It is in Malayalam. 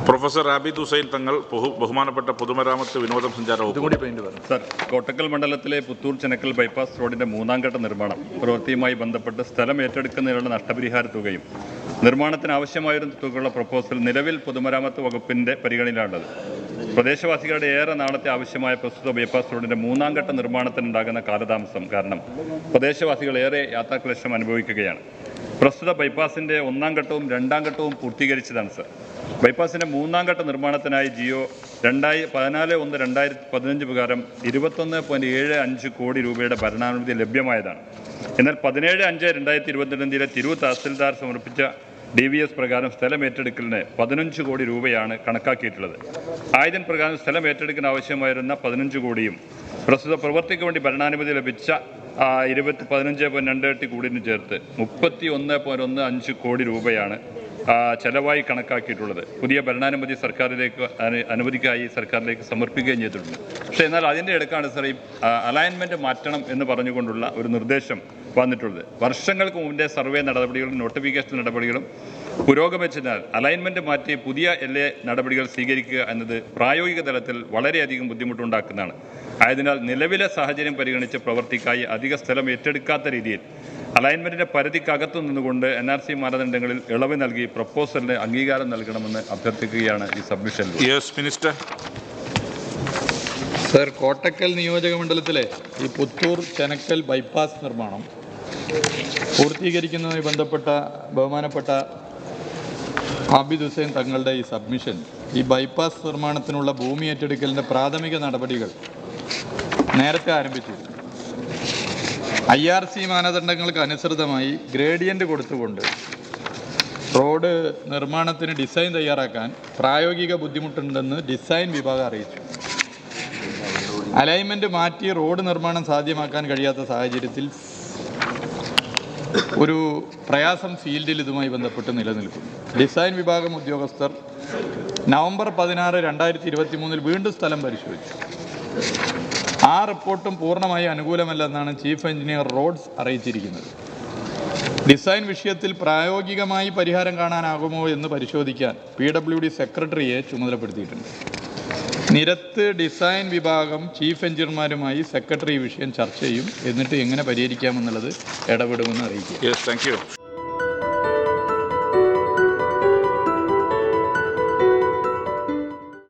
പ്രൊഫസർ ആബിദ് ഹുസൈൻ തങ്ങൾ ബഹു- ബഹുമാനപ്പെട്ട പൊതുമരാമത്ത് വിനോദസഞ്ചാര വകുപ്പ്. ഇതുകൂടി പെയിന്റ് പറഞ്ഞു സർ കോട്ടക്കൽ മണ്ഡലത്തിലെ പുത്തൂർ ചെനക്കൽ ബൈപ്പാസ് റോഡിന്റെ മൂന്നാം ഘട്ട നിർമ്മാണം പ്രവൃത്തിയുമായി ബന്ധപ്പെട്ട് സ്ഥലം ഏറ്റെടുക്കുന്നതിനുള്ള നഷ്ടപരിഹാര തുകയും നിർമ്മാണത്തിന് ആവശ്യമായിരുന്ന തുകയുള്ള പ്രൊപ്പോസൽ നിലവിൽ പൊതുമരാമത്ത് വകുപ്പിന്റെ പരിഗണനയിലാണുള്ളത് പ്രദേശവാസികളുടെ ഏറെ നാളത്തെ ആവശ്യമായ പ്രസ്തുത ബൈപ്പാസ് റോഡിന്റെ മൂന്നാം ഘട്ട നിർമ്മാണത്തിനുണ്ടാകുന്ന കാലതാമസം കാരണം പ്രദേശവാസികൾ ഏറെ യാത്രാക്ലേശം അനുഭവിക്കുകയാണ്. പ്രസ്തുത ബൈപ്പാസിന്റെ ഒന്നാം ഘട്ടവും രണ്ടാം ഘട്ടവും പൂർത്തീകരിച്ചതാണ് സർ. ബൈപ്പാസിന്റെ മൂന്നാം ഘട്ട നിർമ്മാണത്തിനായി ജിയോ രണ്ടായി പതിനാല് ഒന്ന് രണ്ടായിരത്തി പതിനഞ്ച് പ്രകാരം ഇരുപത്തൊന്ന് പോയിന്റ് ഏഴ് അഞ്ച് കോടി രൂപയുടെ ഭരണാനുമതി ലഭ്യമായതാണ്. എന്നാൽ പതിനേഴ് അഞ്ച് രണ്ടായിരത്തി ഇരുപത്തിരണ്ടിലെ തിരുവ് തഹസിൽദാർ സമർപ്പിച്ച ഡി വി എസ് പ്രകാരം സ്ഥലം ഏറ്റെടുക്കലിന് പതിനഞ്ച് കോടി രൂപയാണ് കണക്കാക്കിയിട്ടുള്ളത്. ആയതിൻ പ്രകാരം സ്ഥലം ഏറ്റെടുക്കാൻ ആവശ്യമായിരുന്ന പതിനഞ്ച് കോടിയും പ്രസ്തുത പ്രവൃത്തിക്ക് വേണ്ടി ഭരണാനുമതി ലഭിച്ച ഇരുപത്തി പതിനഞ്ച് പോയിന്റ് രണ്ട് എട്ട് കോടിന് ചേർത്ത് മുപ്പത്തി ഒന്ന് പോയിന്റ് ഒന്ന് അഞ്ച് കോടി രൂപയാണ് ചെലവായി കണക്കാക്കിയിട്ടുള്ളത്. പുതിയ ഭരണാനുമതി സർക്കാരിലേക്ക് അനു- അനുമതിക്കായി സർക്കാരിലേക്ക് സമർപ്പിക്കുകയും ചെയ്തിട്ടുണ്ട്. പക്ഷേ എന്നാൽ അതിന്റെ ഇടക്കാണ് സാർ ഈ അലൈൻമെന്റ് മാറ്റണം എന്ന് പറഞ്ഞുകൊണ്ടുള്ള ഒരു നിർദ്ദേശം വന്നിട്ടുള്ളത്. വർഷങ്ങൾക്ക് മുമ്പേ സർവേ നടപടികളും നോട്ടിഫിക്കേഷൻ നടപടികളും പുരോഗമിച്ചതിനാൽ അലൈൻമെന്റ് മാറ്റി പുതിയ എൽ എ നടപടികൾ സ്വീകരിക്കുക എന്നത് പ്രായോഗിക തലത്തിൽ വളരെയധികം ബുദ്ധിമുട്ടുണ്ടാക്കുന്നതാണ്. ആയതിനാൽ നിലവിലെ സാഹചര്യം പരിഗണിച്ച് പ്രവൃത്തിക്കായി അധിക സ്ഥലം ഏറ്റെടുക്കാത്ത രീതിയിൽ അലൈൻമെന്റിന്റെ പരിധിക്കകത്തു നിന്നുകൊണ്ട് എൻ ആർ സി മാനദണ്ഡങ്ങളിൽ ഇളവ് നൽകി പ്രപ്പോസലിന് അംഗീകാരം നൽകണമെന്ന് അഭ്യർത്ഥിക്കുകയാണ് ഈ submission yes minister sir Kottakkal നിയോജക മണ്ഡലത്തിലെ ഈ പുത്തൂർ ചെനക്കൽ ബൈപ്പാസ് നിർമ്മാണം പൂർത്തീകരിക്കുന്നതുമായി ബന്ധപ്പെട്ട ബഹുമാനപ്പെട്ട ആബിദ് ഹുസൈൻ തങ്ങളുടെ ഈ സബ്മിഷൻ ഈ ബൈപ്പാസ് നിർമ്മാണത്തിനുള്ള ഭൂമി ഏറ്റെടുക്കലിന്റെ പ്രാഥമിക നടപടികൾ നേരത്തെ ആരംഭിച്ചു ഐ ആർ സി മാനദണ്ഡങ്ങൾക്ക് അനുസൃതമായി ഗ്രേഡിയന്റ് കൊടുത്തുകൊണ്ട് റോഡ് നിർമ്മാണത്തിന് ഡിസൈൻ തയ്യാറാക്കാൻ പ്രായോഗിക ബുദ്ധിമുട്ടുണ്ടെന്ന് ഡിസൈൻ വിഭാഗം അറിയിച്ചു. അലൈൻമെന്റ് മാറ്റി റോഡ് നിർമ്മാണം സാധ്യമാക്കാൻ കഴിയാത്ത സാഹചര്യത്തിൽ ഒരു പ്രയാസം ഫീൽഡിൽ ഇതുമായി ബന്ധപ്പെട്ട് നിലനിൽക്കുന്നു. ഡിസൈൻ വിഭാഗം ഉദ്യോഗസ്ഥർ നവംബർ പതിനാറ് രണ്ടായിരത്തി ഇരുപത്തി മൂന്നിൽ വീണ്ടും സ്ഥലം പരിശോധിച്ചു. ആ റിപ്പോർട്ടും പൂർണമായി അനുകൂലമല്ലെന്നാണ് ചീഫ് എഞ്ചിനീയർ റോഡ്സ് അറിയിച്ചിരിക്കുന്നത്. ഡിസൈൻ വിഷയത്തിൽ പ്രായോഗികമായി പരിഹാരം കാണാനാകുമോ എന്ന് പരിശോധിക്കാൻ പി ഡബ്ല്യു ഡി സെക്രട്ടറിയെ ചുമതലപ്പെടുത്തിയിട്ടുണ്ട്. നിരത്ത് ഡിസൈൻ വിഭാഗം ചീഫ് എഞ്ചിനീയർമാരുമായി സെക്രട്ടറി വിഷയം ചർച്ച ചെയ്യും. എന്നിട്ട് എങ്ങനെ പരിഹരിക്കാമെന്നുള്ളത് ഇടപെടുമെന്ന് അറിയിക്കും യെസ് താങ്ക്